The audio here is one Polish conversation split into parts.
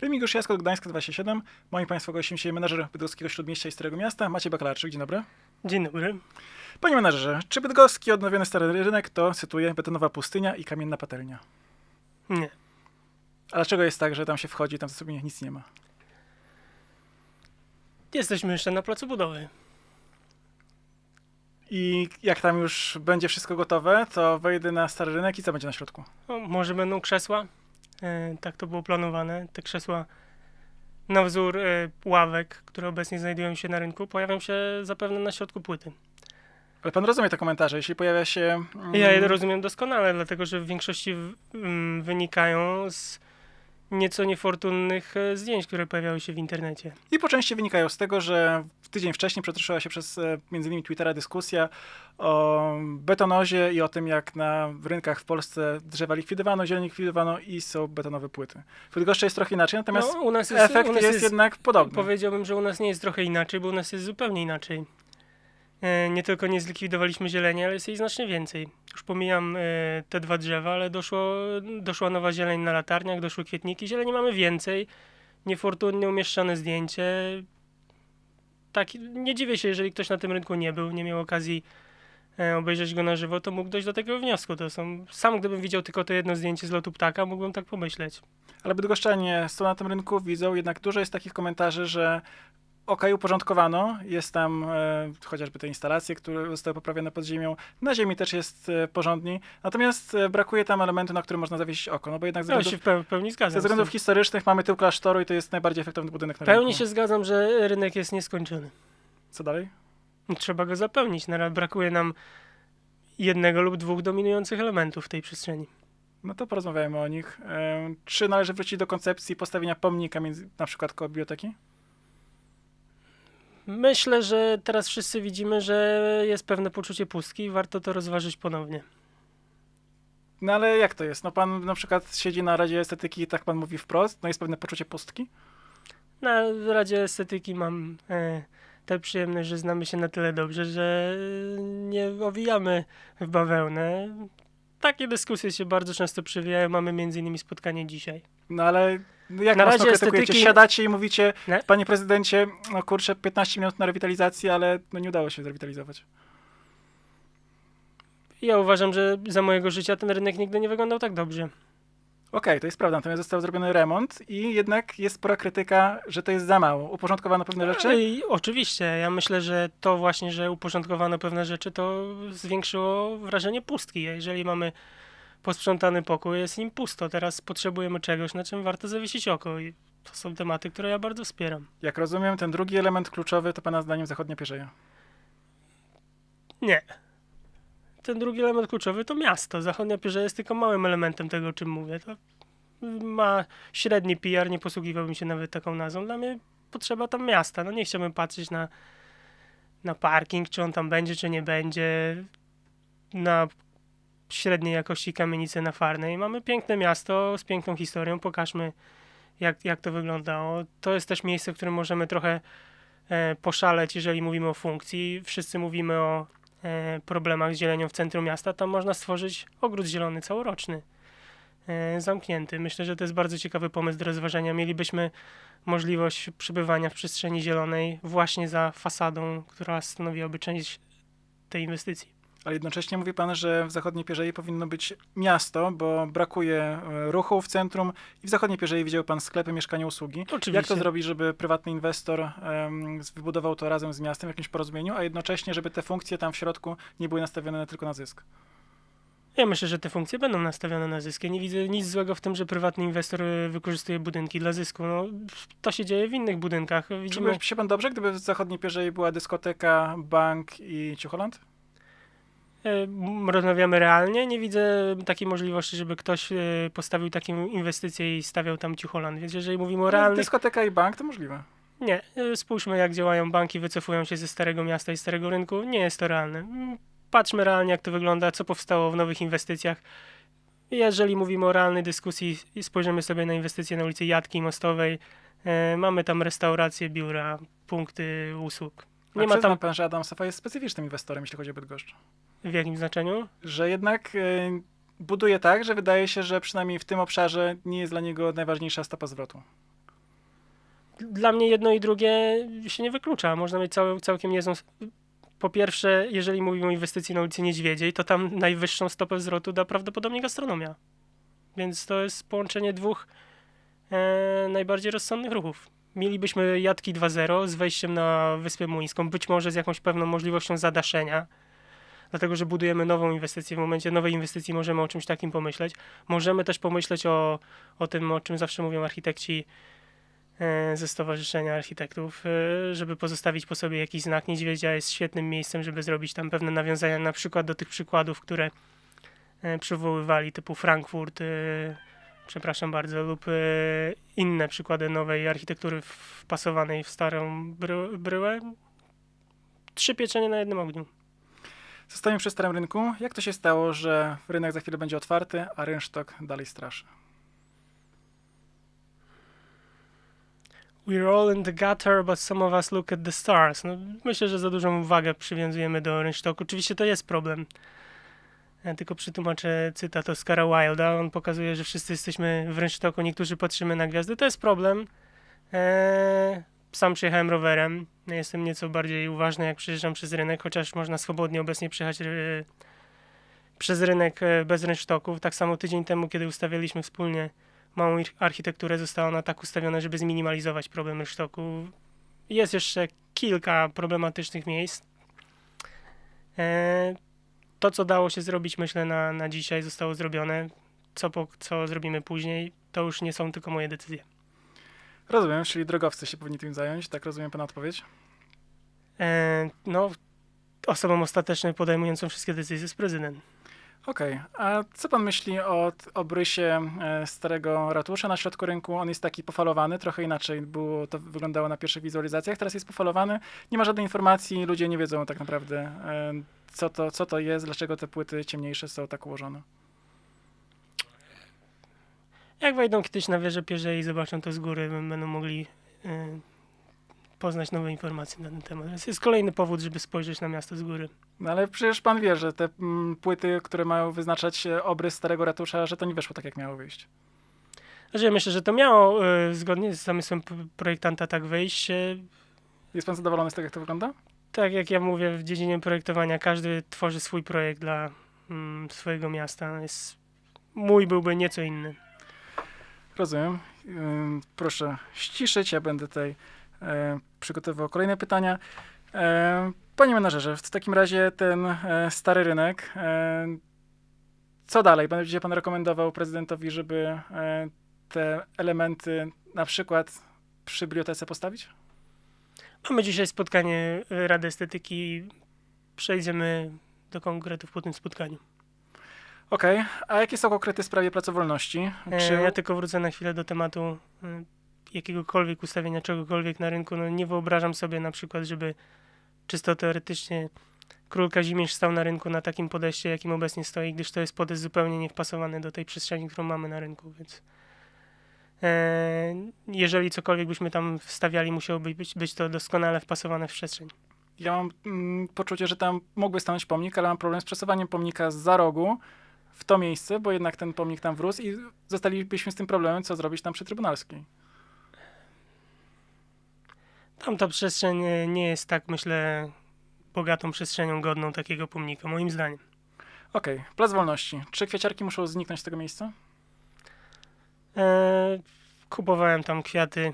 Remigiusz Jaskot, Gdańska 27. Moim Państwa gościem dzisiaj menadżer Bydgoskiego Śródmieścia i Starego Miasta, Maciej Bakalarczyk. Dzień dobry. Dzień dobry. Panie menadżerze, czy bydgoski odnowiony stary rynek to, cytuję, betonowa pustynia i kamienna patelnia? Nie. A dlaczego jest tak, że tam się wchodzi, tam sobie nic nie ma? Jesteśmy jeszcze na placu budowy. I jak tam już będzie wszystko gotowe, to wejdę na stary rynek i co będzie na środku? O, może będą krzesła. E, tak to było planowane. Te krzesła na wzór e, ławek, które obecnie znajdują się na rynku, pojawią się zapewne na środku płyty. Ale pan rozumie te komentarze, jeśli pojawia się... mm, Ja je rozumiem doskonale, dlatego że w większości mm, wynikają z nieco niefortunnych e, zdjęć, które pojawiały się w internecie. I po części wynikają z tego, że w tydzień wcześniej przetrwała się przez e, między innymi Twittera dyskusja o betonozie i o tym, jak na rynkach w Polsce drzewa likwidowano, zieleń likwidowano i są betonowe płyty. W Bydgoszczy jest trochę inaczej, natomiast No, u nas jest, efekt nas jest, jednak podobny. Powiedziałbym, że u nas nie jest trochę inaczej, bo u nas jest zupełnie inaczej. E, Nie tylko nie zlikwidowaliśmy zieleni, ale jest jej znacznie więcej. Już pomijam e, te dwa drzewa, ale doszło, doszła nowa zieleń na latarniach, doszły kwietniki. Zieleni mamy więcej. Niefortunnie umieszczone zdjęcie. Tak, nie dziwię się, jeżeli ktoś na tym rynku nie był, nie miał okazji e, obejrzeć go na żywo, to mógł dojść do tego wniosku. To są, sam gdybym widział tylko to jedno zdjęcie z lotu ptaka, mógłbym tak pomyśleć. Ale bydgoszczanie są na tym rynku, widzą, jednak dużo jest takich komentarzy, że ok, uporządkowano, jest tam e, chociażby te instalacje, które zostały poprawione pod ziemią, na ziemi też jest e, porządniej, natomiast e, brakuje tam elementu, na który można zawiesić oko, no bo jednak z Ja względów, się w peł- w pełni ze zgadzam. z tym. względów historycznych mamy tył klasztoru i to jest najbardziej efektowny budynek na W pełni rynku. się zgadzam, że rynek jest nieskończony. Co dalej? Trzeba go zapełnić. Na brakuje nam jednego lub dwóch dominujących elementów w tej przestrzeni. No to porozmawiajmy o nich. E, czy należy wrócić do koncepcji postawienia pomnika między, na przykład koło biblioteki? Myślę, że teraz wszyscy widzimy, że jest pewne poczucie pustki i warto to rozważyć ponownie. No ale jak to jest? No pan na przykład siedzi na Radzie Estetyki i tak pan mówi wprost, no jest pewne poczucie pustki? Na Radzie Estetyki mam e, tę przyjemność, że znamy się na tyle dobrze, że e, nie owijamy w bawełnę. Takie dyskusje się bardzo często przewijają. Mamy między innymi spotkanie dzisiaj. No ale jak Na Radzie krytykujecie? Estetyki- Siadacie i mówicie, Nie? panie prezydencie, no kurczę, 15 minut na rewitalizację, ale no nie udało się zrewitalizować. Ja uważam, że za mojego życia ten rynek nigdy nie wyglądał tak dobrze. Okej, to jest prawda, natomiast został zrobiony remont i jednak jest spora krytyka, że to jest za mało. Uporządkowano pewne rzeczy? I oczywiście, ja myślę, że to właśnie, że uporządkowano pewne rzeczy, to zwiększyło wrażenie pustki. Jeżeli mamy posprzątany pokój, jest nim pusto. Teraz potrzebujemy czegoś, na czym warto zawiesić oko. I to są tematy, które ja bardzo wspieram. Jak rozumiem, ten drugi element kluczowy to pana zdaniem zachodnia pierzeja. Nie. Ten drugi element kluczowy to miasto. Zachodnia Pierzeja jest tylko małym elementem tego, o czym mówię. To ma średni PR, nie posługiwałbym się nawet taką nazwą. Dla mnie potrzeba tam miasta. No nie chciałbym patrzeć na, na parking, czy on tam będzie, czy nie będzie. Na średniej jakości kamienicę na Farnej. Mamy piękne miasto z piękną historią. Pokażmy, jak, jak to wyglądało. To jest też miejsce, w którym możemy trochę e, poszaleć, jeżeli mówimy o funkcji. Wszyscy mówimy o e, problemach z zielenią w centrum miasta, tam można stworzyć ogród zielony całoroczny, e, zamknięty. Myślę, że to jest bardzo ciekawy pomysł do rozważenia. Mielibyśmy możliwość przebywania w przestrzeni zielonej właśnie za fasadą, która stanowiłaby część tej inwestycji. Ale jednocześnie mówi pan, że w zachodniej Pierzei powinno być miasto, bo brakuje e, ruchu w centrum i w zachodniej Pierzei widział pan sklepy, mieszkania, usługi. Oczywiście. Jak to zrobić, żeby prywatny inwestor em, wybudował to razem z miastem w jakimś porozumieniu, a jednocześnie, żeby te funkcje tam w środku nie były nastawione tylko na zysk? Ja myślę, że te funkcje będą nastawione na zysk. Ja nie widzę nic złego w tym, że prywatny inwestor e, wykorzystuje budynki dla zysku. No, to się dzieje w innych budynkach. Widzimy, Czułby się pan dobrze, gdyby w zachodniej Pierzei była dyskoteka, bank i ciucholand? E, rozmawiamy realnie. Nie widzę takiej możliwości, żeby ktoś e, postawił taką inwestycję i stawiał tam ciucholand. Więc jeżeli mówimy o Ale realnych... Dyskoteka i bank to możliwe. Nie, e, spójrzmy jak działają banki, wycofują się ze starego miasta i starego rynku. Nie jest to realne. Patrzmy realnie jak to wygląda, co powstało w nowych inwestycjach. Jeżeli mówimy o realnej dyskusji spojrzymy sobie na inwestycje na ulicy Jatki Mostowej, mamy tam restauracje, biura, punkty usług. Nie ma ma tam pan, że Adam Safa jest specyficznym inwestorem, jeśli chodzi o Bydgoszcz. W jakim znaczeniu? Że jednak e, buduje tak, że wydaje się, że przynajmniej w tym obszarze nie jest dla niego najważniejsza stopa zwrotu. dla mnie jedno i drugie się nie wyklucza. Można mieć cał, całkiem niezłą... Po pierwsze, jeżeli mówimy o inwestycji na ulicy Niedźwiedziej, to tam najwyższą stopę wzrostu da prawdopodobnie gastronomia. Więc to jest połączenie dwóch e, najbardziej rozsądnych ruchów. Mielibyśmy Jatki 2.0 z wejściem na Wyspę Muńską, być może z jakąś pewną możliwością zadaszenia, dlatego że budujemy nową inwestycję. W momencie nowej inwestycji możemy o czymś takim pomyśleć. Możemy też pomyśleć o, o tym, o czym zawsze mówią architekci e, ze Stowarzyszenia Architektów, e, żeby pozostawić po sobie jakiś znak. Niedźwiedzia jest świetnym miejscem, żeby zrobić tam pewne nawiązania, na przykład do tych przykładów, które e, przywoływali, typu Frankfurt, przepraszam bardzo, lub inne przykłady nowej architektury wpasowanej w starą bry, bryłę. Trzy pieczenie na jednym ogniu. Zostajemy przy starym rynku. Jak to się stało, że rynek za chwilę będzie otwarty, a rynsztok dalej straszy? We're all in the gutter, but some of us look at the stars. No, myślę, że za dużą uwagę przywiązujemy do rynsztoku. Oczywiście to jest problem. Ja tylko przytłumaczę cytat Oscara Wilda. On pokazuje, że wszyscy jesteśmy w rynsztoku, niektórzy patrzymy na gwiazdy. To jest problem. Eee, sam przyjechałem rowerem. Jestem nieco bardziej uważny, jak przejeżdżam przez rynek, chociaż można swobodnie obecnie przejechać e, przez rynek e, bez rynsztoków. Tak samo tydzień temu, kiedy ustawialiśmy wspólnie małą architekturę, została ona tak ustawiona, żeby zminimalizować problem rynsztoku. Jest jeszcze kilka problematycznych miejsc. E, to, co dało się zrobić, myślę, na, na dzisiaj zostało zrobione. Co, po, co zrobimy później, to już nie są tylko moje decyzje. Rozumiem, czyli drogowcy się powinni tym zająć. Tak rozumiem pana odpowiedź? E, no, osobą ostateczną podejmującą wszystkie decyzje jest prezydent. Okej, a co pan myśli o obrysie e, starego ratusza na środku rynku? On jest taki pofalowany, trochę inaczej było to wyglądało na pierwszych wizualizacjach. Teraz jest pofalowany, nie ma żadnej informacji, ludzie nie wiedzą tak naprawdę, e, co to, co to jest, dlaczego te płyty ciemniejsze są tak ułożone. Jak wejdą kiedyś na wieżę Pierzei i zobaczą to z góry, będą mogli e, poznać nowe informacje na ten temat. Więc jest kolejny powód, żeby spojrzeć na miasto z góry. No ale przecież pan wie, że te mm, płyty, które mają wyznaczać e, obrys starego ratusza, że to nie wyszło tak, jak miało wyjść. Znaczy, ja myślę, że to miało e, zgodnie z zamysłem p- projektanta tak wyjść. E, Jest pan zadowolony z tego, jak to wygląda? tak jak ja mówię w dziedzinie projektowania, każdy tworzy swój projekt dla mm, swojego miasta. Jest, mój byłby nieco inny. Rozumiem. Proszę ściszyć, ja będę tutaj e, przygotowywał kolejne pytania. E, Panie menadżerze, w takim razie ten e, stary rynek, co dalej? Będzie pan rekomendował prezydentowi, żeby te elementy na przykład przy bibliotece postawić? Mamy dzisiaj spotkanie Rady Estetyki. Przejdziemy do konkretów po tym spotkaniu. Okej, a jakie są konkrety w sprawie pracowolności? E, Czy Ja tylko wrócę na chwilę do tematu e, jakiegokolwiek ustawienia czegokolwiek na rynku. No nie wyobrażam sobie na przykład, żeby czysto teoretycznie król Kazimierz stał na rynku na takim podejście, jakim obecnie stoi, gdyż to jest podejść zupełnie niewpasowany do tej przestrzeni, którą mamy na rynku, więc e, jeżeli cokolwiek byśmy tam wstawiali, musiałoby być, być to doskonale wpasowane w przestrzeń. Ja mam mm, poczucie, że tam mógłby stanąć pomnik, ale mam problem z przesuwaniem pomnika za rogu w to miejsce, bo jednak ten pomnik tam wrósł i zostalibyśmy z tym problemem, co zrobić tam przy Trybunalskiej. Tamta przestrzeń e, nie jest tak, myślę, bogatą przestrzenią godną takiego pomnika, moim zdaniem. Okej, Plac Wolności. Czy kwieciarki muszą zniknąć z tego miejsca? E, kupowałem tam kwiaty,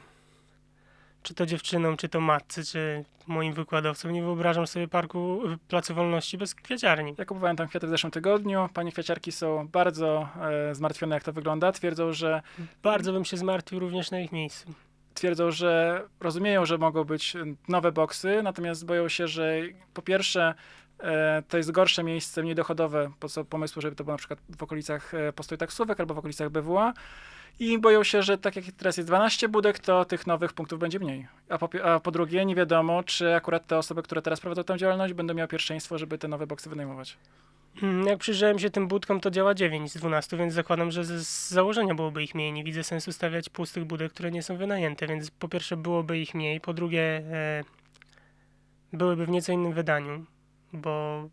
czy to dziewczynom, czy to matce, czy moim wykładowcom. Nie wyobrażam sobie parku y, Placu Wolności bez kwiaciarni. Ja kupowałem tam kwiaty w zeszłym tygodniu. Panie kwieciarki są bardzo e, zmartwione, jak to wygląda. Twierdzą, że Bardzo bym się zmartwił również na ich miejscu. twierdzą, że rozumieją, że mogą być nowe boksy, natomiast boją się, że po pierwsze e, to jest gorsze miejsce, mniej dochodowe, po co pomysłu, żeby to było na przykład w okolicach e, postoju taksówek albo w okolicach BWA i boją się, że tak jak teraz jest 12 budek, to tych nowych punktów będzie mniej. A po, a po drugie nie wiadomo, czy akurat te osoby, które teraz prowadzą tę działalność, będą miały pierwszeństwo, żeby te nowe boksy wynajmować. Hmm, Jak przyjrzałem się tym budkom, to działa 9 z 12, więc zakładam, że z założenia byłoby ich mniej. Nie widzę sensu stawiać pustych budek, które nie są wynajęte, więc po pierwsze byłoby ich mniej, po drugie e, byłyby w nieco innym wydaniu, bo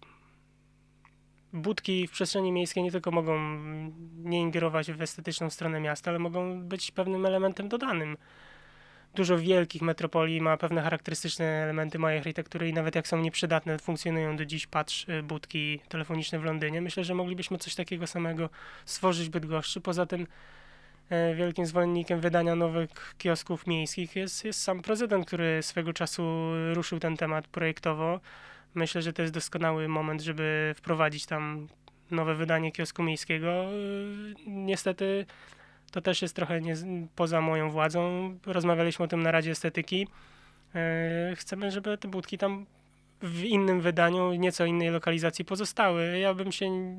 budki w przestrzeni miejskiej nie tylko mogą nie ingerować w estetyczną stronę miasta, ale mogą być pewnym elementem dodanym. dużo wielkich metropolii ma pewne charakterystyczne elementy mojej architektury i nawet jak są nieprzydatne, funkcjonują do dziś, patrz, y, budki telefoniczne w Londynie. Myślę, że moglibyśmy coś takiego samego stworzyć w Bydgoszczy. Poza tym e, wielkim zwolennikiem wydania nowych kiosków miejskich jest, jest sam prezydent, który swego czasu ruszył ten temat projektowo. Myślę, że to jest doskonały moment, żeby wprowadzić tam nowe wydanie kiosku miejskiego. Y, Niestety to też jest trochę nie, poza moją władzą. Rozmawialiśmy o tym na Radzie Estetyki. E, Chcemy, żeby te budki tam w innym wydaniu, nieco innej lokalizacji pozostały. Ja bym się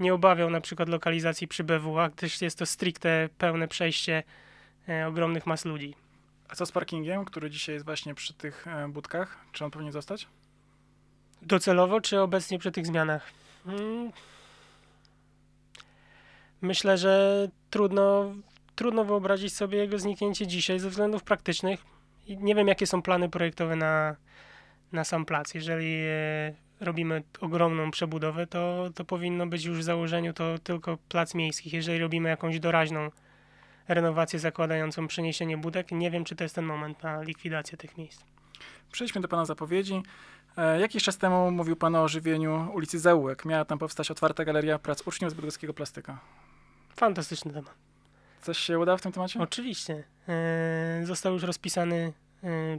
nie obawiał na przykład lokalizacji przy BWA, gdyż jest to stricte pełne przejście e, ogromnych mas ludzi. A co z parkingiem, który dzisiaj jest właśnie przy tych e, budkach? Czy on powinien zostać? Docelowo czy obecnie przy tych zmianach? Mm. Myślę, że trudno, trudno wyobrazić sobie jego zniknięcie dzisiaj ze względów praktycznych. Nie wiem, jakie są plany projektowe na, na sam plac. Jeżeli e, robimy ogromną przebudowę, to, to powinno być już w założeniu to tylko plac miejskich. Jeżeli robimy jakąś doraźną renowację zakładającą przeniesienie budek, nie wiem, czy to jest ten moment na likwidację tych miejsc. Przejdźmy do pana zapowiedzi. E, Jakiś czas temu mówił pan o ożywieniu ulicy Zaułek. Miała tam powstać otwarta galeria prac uczniów z bydgoskiego plastyka. Fantastyczny temat. Coś się uda w tym temacie? Oczywiście. E, Został już rozpisany. e,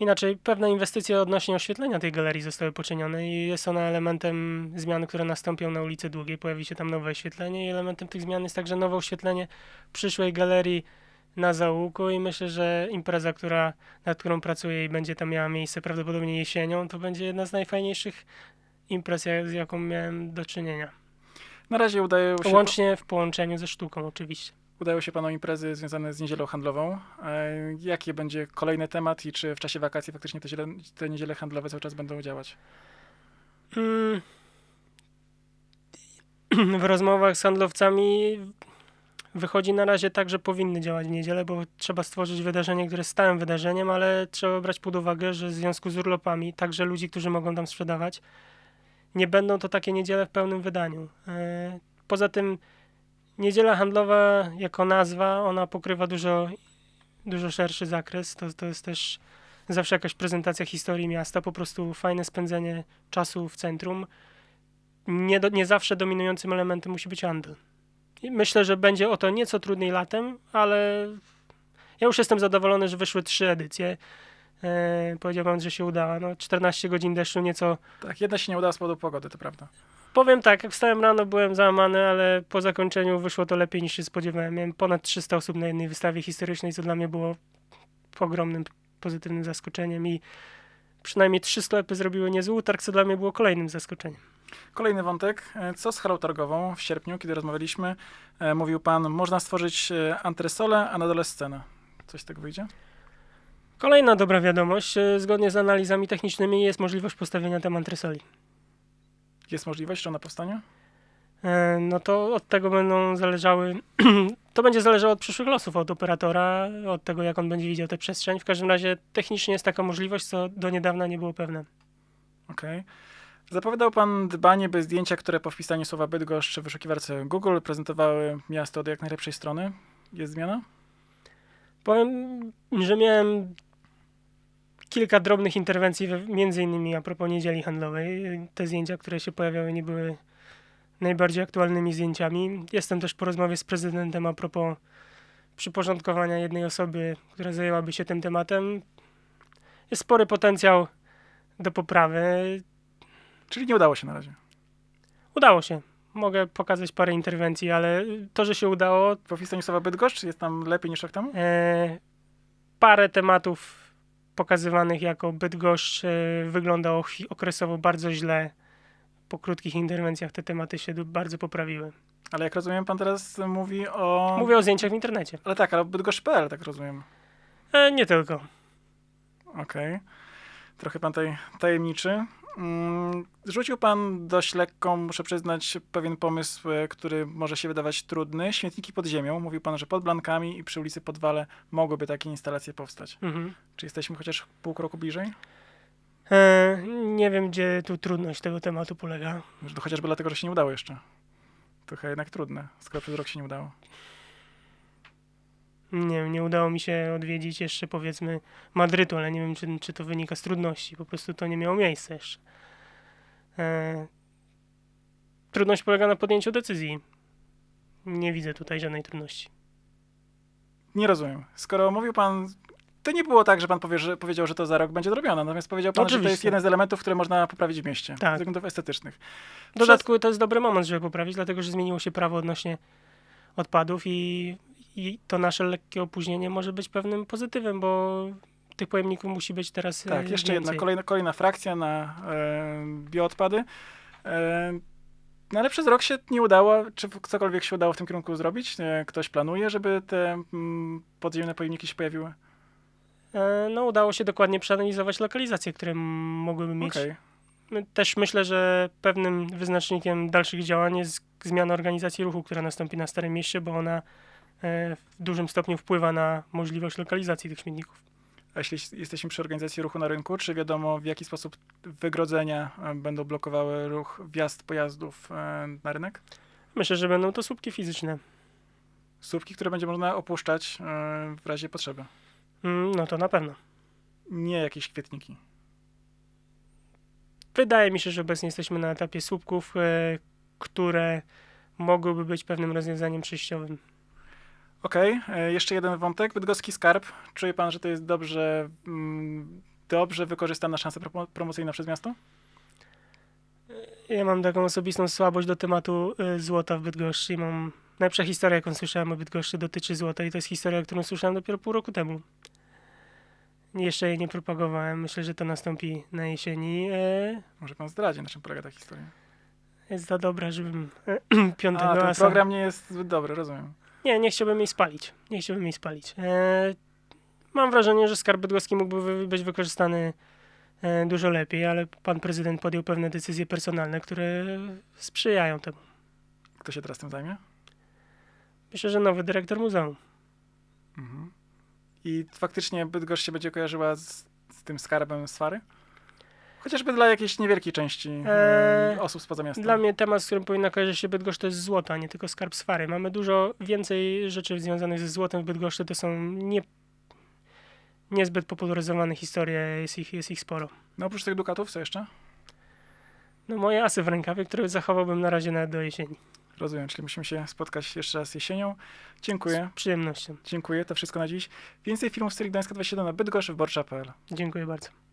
Inaczej, pewne inwestycje odnośnie oświetlenia tej galerii zostały poczynione i jest ona elementem zmian, które nastąpią na ulicy Długiej. Pojawi się tam nowe oświetlenie i elementem tych zmian jest także nowe oświetlenie przyszłej galerii na Załuku i myślę, że impreza, która, nad którą pracuję i będzie tam miała miejsce prawdopodobnie jesienią, to będzie jedna z najfajniejszych imprez, z jaką miałem do czynienia. Na razie udają się, Łącznie w połączeniu ze sztuką oczywiście. udają się panu imprezy związane z niedzielą handlową. E, Jaki będzie kolejny temat i czy w czasie wakacji faktycznie te, ziele, te niedziele handlowe cały czas będą działać? Mm. W rozmowach z handlowcami wychodzi na razie tak, że powinny działać w niedzielę, bo trzeba stworzyć wydarzenie, które jest stałym wydarzeniem, ale trzeba brać pod uwagę, że w związku z urlopami, także ludzi, którzy mogą tam sprzedawać, nie będą to takie niedziele w pełnym wydaniu. E, Poza tym niedziela handlowa jako nazwa, ona pokrywa dużo, dużo szerszy zakres. To, to jest też zawsze jakaś prezentacja historii miasta, po prostu fajne spędzenie czasu w centrum. Nie, do, nie zawsze dominującym elementem musi być handel. Myślę, że będzie o to nieco trudniej latem, ale ja już jestem zadowolony, że wyszły trzy edycje. E, powiedziałbym, że się udała. No, 14 godzin deszczu, nieco. Tak, jedna się nie udała z powodu pogody, to prawda. Powiem tak, jak wstałem rano, byłem załamany, ale po zakończeniu wyszło to lepiej niż się spodziewałem. Miałem ponad 300 osób na jednej wystawie historycznej, co dla mnie było ogromnym pozytywnym zaskoczeniem i przynajmniej trzy sklepy zrobiły niezły utarg, co dla mnie było kolejnym zaskoczeniem. Kolejny wątek. Co z halą targową w sierpniu, kiedy rozmawialiśmy? e, Mówił pan, można stworzyć e, antresolę, a na dole scenę. Coś z tego wyjdzie? Kolejna dobra wiadomość. e, Zgodnie z analizami technicznymi jest możliwość postawienia tam antresoli. Jest możliwość, że ona powstanie? No to od tego będą zależały. to będzie zależało od przyszłych losów od operatora, od tego, jak on będzie widział tę przestrzeń. W każdym razie technicznie jest taka możliwość, co do niedawna nie było pewne. Okej. Zapowiadał pan dbanie, by zdjęcia, które po wpisaniu słowa Bydgoszcz w wyszukiwarce Google prezentowały miasto od jak najlepszej strony. Jest zmiana? Powiem, że miałem kilka drobnych interwencji, we- między innymi a propos niedzieli handlowej. Te zdjęcia, które się pojawiały, nie były najbardziej aktualnymi zdjęciami. Jestem też po rozmowie z prezydentem a propos przyporządkowania jednej osoby, która zajęłaby się tym tematem. Jest spory potencjał do poprawy. Czyli nie udało się na razie. Udało się. Mogę pokazać parę interwencji, ale to, że się udało, Po wpisaniu słowa Bydgoszcz jest tam lepiej niż rok temu? E, parę tematów pokazywanych jako Bydgoszcz e, wyglądało okresowo bardzo źle. Po krótkich interwencjach te tematy się bardzo poprawiły. Ale jak rozumiem, pan teraz mówi o... Mówię o zdjęciach w internecie. Ale tak, ale Bydgoszcz.pl, tak rozumiem. E, nie tylko. Okej. Trochę pan tutaj tajemniczy. Mm, Rzucił pan dość lekką, muszę przyznać, pewien pomysł, e, który może się wydawać trudny. Śmietniki pod ziemią. Mówił pan, że pod Blankami i przy ulicy Podwale mogłyby takie instalacje powstać. Mhm. Czy jesteśmy chociaż pół kroku bliżej? E, nie wiem, gdzie tu trudność tego tematu polega. Chociażby dlatego, że się nie udało jeszcze. Trochę jednak trudne, skoro przez rok się nie udało. Nie nie udało mi się odwiedzić jeszcze powiedzmy Madrytu, ale nie wiem, czy, czy to wynika z trudności. Po prostu to nie miało miejsca jeszcze. E, trudność polega na podjęciu decyzji. Nie widzę tutaj żadnej trudności. Nie rozumiem. Skoro mówił pan, to nie było tak, że pan powie, że, powiedział, że to za rok będzie zrobione, natomiast powiedział pan, że to jest Oczywiście. jeden z elementów, które można poprawić w mieście, Tak. ze względów estetycznych. W dodatku to jest dobry moment, żeby poprawić, dlatego że zmieniło się prawo odnośnie odpadów i, i to nasze lekkie opóźnienie może być pewnym pozytywem, bo tych pojemników musi być teraz e, Tak, jeszcze jedna więcej. kolejna, kolejna frakcja na e, bioodpady. E, no ale przez rok się nie udało. Czy cokolwiek się udało w tym kierunku zrobić? E, ktoś planuje, żeby te mm, podziemne pojemniki się pojawiły? E, No, udało się dokładnie przeanalizować lokalizacje, które m- mogłyby mieć. Okej. My Też myślę, że pewnym wyznacznikiem dalszych działań jest zmiana organizacji ruchu, która nastąpi na Starym Mieście, bo ona w dużym stopniu wpływa na możliwość lokalizacji tych śmietników. A jeśli jesteśmy przy organizacji ruchu na rynku, czy wiadomo w jaki sposób wygrodzenia e, będą blokowały ruch, wjazd pojazdów e, na rynek? Myślę, że będą to słupki fizyczne. Słupki, które będzie można opuszczać e, w razie potrzeby. Mm, No to na pewno. Nie jakieś kwietniki. Wydaje mi się, że obecnie jesteśmy na etapie słupków, e, które mogłyby być pewnym rozwiązaniem przejściowym. Okej, e, jeszcze jeden wątek. Bydgoski Skarb. Czuje pan, że to jest dobrze, mm, dobrze wykorzystana szansa promo- promocyjna przez miasto? Ja mam taką osobistą słabość do tematu y, złota w Bydgoszczy mam... Najlepsza historia, jaką słyszałem o Bydgoszczy, dotyczy złota i to jest historia, którą słyszałem dopiero pół roku temu. Jeszcze jej nie propagowałem. Myślę, że to nastąpi na jesieni. E, Może pan zdradzi, na czym polega ta historia? Jest za dobra, żebym e, piątego A, ten asa... program nie jest zbyt dobry, rozumiem. Nie, nie chciałbym jej spalić. Nie chciałbym jej spalić. E, mam wrażenie, że skarb bydgoski mógłby być wykorzystany e, dużo lepiej, ale pan prezydent podjął pewne decyzje personalne, które sprzyjają temu. Kto się teraz tym zajmie? Myślę, że nowy dyrektor muzeum. Mhm. I faktycznie Bydgoszcz się będzie kojarzyła z, z tym skarbem Swary? Chociażby dla jakiejś niewielkiej części Eee, e, osób spoza miasta. Dla mnie temat, z którym powinna kojarzyć się Bydgoszcz, to jest złoto, a nie tylko skarb Swary. Mamy dużo więcej rzeczy związanych ze złotem w Bydgoszczy. To są nie, niezbyt popularyzowane historie, jest ich, jest ich sporo. No oprócz tych dukatów, co jeszcze? No moje asy w rękawie, które zachowałbym na razie nawet do jesieni. Rozumiem, czyli musimy się spotkać jeszcze raz jesienią. Dziękuję. Z przyjemnością. Dziękuję, to wszystko na dziś. Więcej filmów z Gdańska 27 na bydgoszcz wyborcza.pl Dziękuję bardzo.